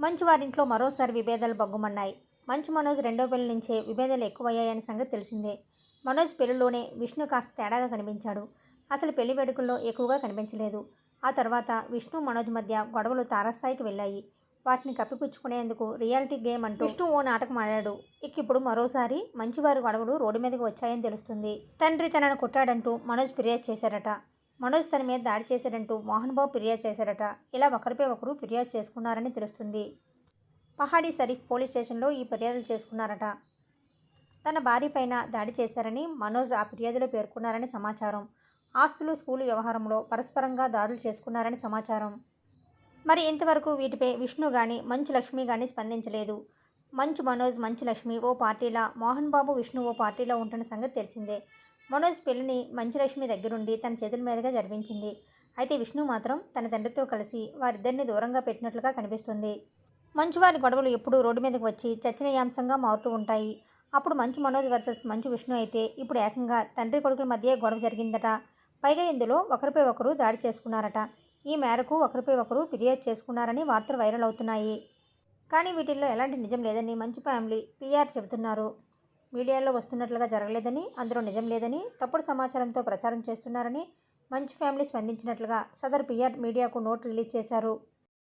మంచు వారింట్లో మరోసారి విభేదాలు బగ్గుమన్నాయి మంచు మనోజ్ రెండో పెళ్ళి నుంచే విభేదాలు ఎక్కువయ్యాయనే సంగతి తెలిసిందే. మనోజ్ పెళ్ళిలోనే విష్ణు కాస్త తేడాగా కనిపించాడు. అసలు పెళ్ళి వేడుకల్లో ఎక్కువగా కనిపించలేదు. ఆ తర్వాత విష్ణు మనోజ్ మధ్య గొడవలు తారాస్థాయికి వెళ్ళాయి. వాటిని కప్పిపుచ్చుకునేందుకు రియాలిటీ గేమ్ అంటూ విష్ణు ఓ నాటకం ఆడాడు. ఇక ఇప్పుడు మరోసారి మంచివారి గొడవలు రోడ్డు మీదకి వచ్చాయని తెలుస్తుంది. తండ్రి తనను కొట్టాడంటూ మనోజ్ ఫిర్యాదు చేశారట. మనోజ్ తన మీద దాడి చేశాడంటూ మోహన్ బాబు ఫిర్యాదు చేశారట. ఇలా ఒకరిపై ఒకరు ఫిర్యాదు చేసుకున్నారని తెలుస్తుంది. పహాడీ షరీఫ్ పోలీస్ స్టేషన్లో ఈ ఫిర్యాదులు చేసుకున్నారట. తన భార్య పైన దాడి చేశారని మనోజ్ ఆ ఫిర్యాదులో పేర్కొన్నారని సమాచారం. ఆస్తులు స్కూలు వ్యవహారంలో పరస్పరంగా దాడులు చేసుకున్నారని సమాచారం. మరి ఇంతవరకు వీటిపై విష్ణు కానీ మంచు లక్ష్మి కానీ స్పందించలేదు. మంచు మనోజ్ మంచు లక్ష్మి ఓ పార్టీలా మోహన్ బాబు విష్ణు ఓ పార్టీలో ఉంటున్న సంగతి తెలిసిందే. మనోజ్ పెళ్ళిని మంచులక్ష్మి దగ్గరుండి తన చేతుల మీదుగా జరిపించింది. అయితే విష్ణు మాత్రం తన తండ్రితో కలిసి వారిద్దరిని దూరంగా పెట్టినట్లుగా కనిపిస్తుంది. మంచు వారి గొడవలు ఎప్పుడూ రోడ్డు మీదకి వచ్చి చర్చనీయాంశంగా మారుతూ ఉంటాయి. అప్పుడు మంచు మనోజ్ వర్సెస్ మంచు విష్ణు అయితే ఇప్పుడు ఏకంగా తండ్రి కొడుకుల మధ్య గొడవ జరిగిందట. పైగా ఇందులో ఒకరిపై ఒకరు దాడి చేసుకున్నారట. ఈ మేరకు ఒకరిపై ఒకరు ఫిర్యాదు చేసుకున్నారని వార్తలు వైరల్ అవుతున్నాయి. కానీ వీటిల్లో ఎలాంటి నిజం లేదని మంచు ఫ్యామిలీ పీఆర్ చెబుతున్నారు. మీడియాలో వస్తున్నట్లుగా జరగలేదని అందులో నిజం లేదని తప్పుడు సమాచారంతో ప్రచారం చేస్తున్నారని మంచు ఫ్యామిలీ స్పందించినట్లుగా సదర్ పిఆర్ మీడియాకు నోట్ రిలీజ్ చేశారు.